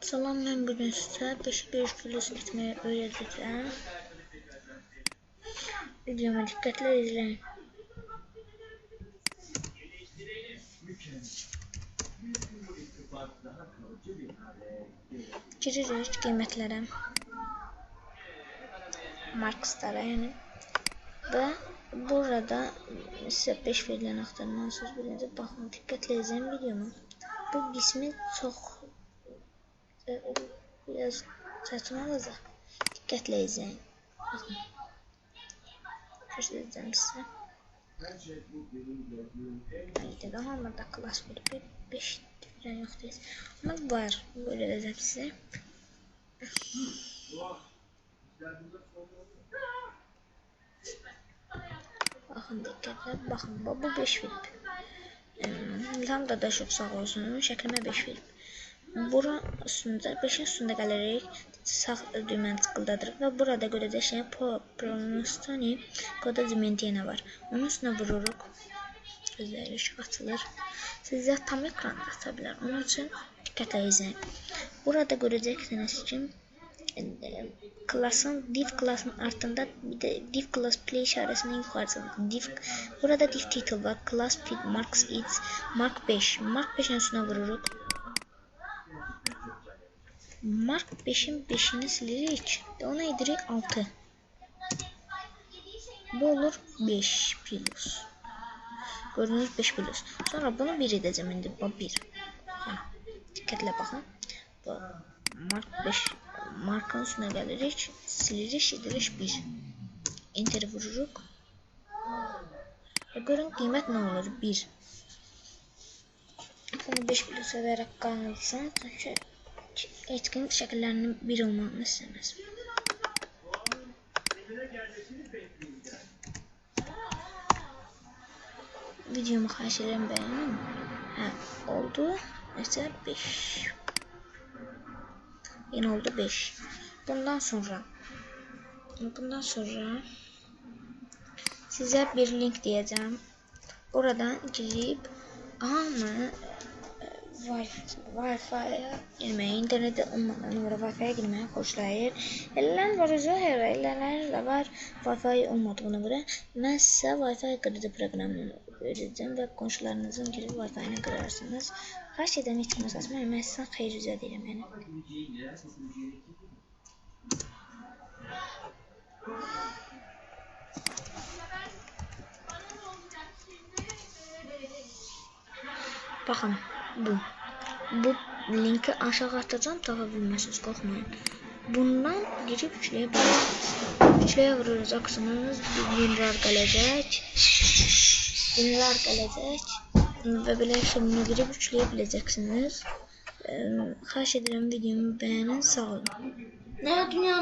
Salam ben bugün size beşik bir filiz gitmeyi öğreteceğim. Videomu dikkatle izleyin. Giririk qiymətlere. Markslara yani. Ve burada size 5 verilen aktarmalısınız. Birinci bakın dikkatle izleyin videomu. Bu qismi çox və o biraz saçmalıdır. Diqqətlə izləyin. Baxın. Göstərəcəm sizə. Bəlkə də hamıda klas budur. 5 dürən yoxdur. Amma var. Böyle edəcəm sizə. Baxın diqqətlə. Baxın bu 5 filip. İlham dadaşov sağ olsun. Şəklimə 5 filip. Bura üstündə 5-in üstündə gələrək sağ düyməni tıkıldadırıq və burada görəcəksiniz Pronostoni koda Dimentina var. Onun üstünə vururuq. Gözləri işıq açılır. Sizə tam ekran ata bilər. Onun üçün diqqətlə izləyin. Burada görəcəksiniz ki, klasın div klasın altında bir de div class play işaretinin yukarısında div burada div title var class pick marks it mark 5 mark 5'in üstüne vururuq mark 5'in 5'ini silirik ve ona edirik 6 bu olur 5 plus gördüğünüz 5 plus sonra bunu 1 edeceğim indi bu 1 dikkatle bakın. Bu mark 5 markanın üstüne gelirik silirik ediliş 1 enter vururuq görün qiymət nə olur? 1 bunu 5 plus verərək qalsın çünki etkin şəkillərinin bir olmağını istəməz videomu edirəm bəyənin hə oldu. Neçə 5 yine oldu 5 bundan sonra bundan sonra size bir link diyeceğim. Oradan girip ama Wi-Fi المعي internet ummadan Wi-Fi girməyi xoşlayır. Ellər var Zahir, ellər var Wi-Fi ummadığına görə mən sizə Wi-Fi qırıcı proqramını öyrədəcəm və qonşularınızın girib Wi-Fi-ni qırarsınız. Xahiş edirəm etməz açmayın. Mən sizə xeyir üzə deyirəm yəni. Baxın. Bu. Bu linki aşağı atacağım takabilmezsiniz korkmayın. Bundan girip üçleyebilirsiniz. Üçleye vuracaksınız. Binler gelecek. Binler gelecek. Ve böyle filmine girip üçleyebileceksiniz. Ee, Xahiş edirəm videomu beğenin. Sağ olun. Ne dünyanın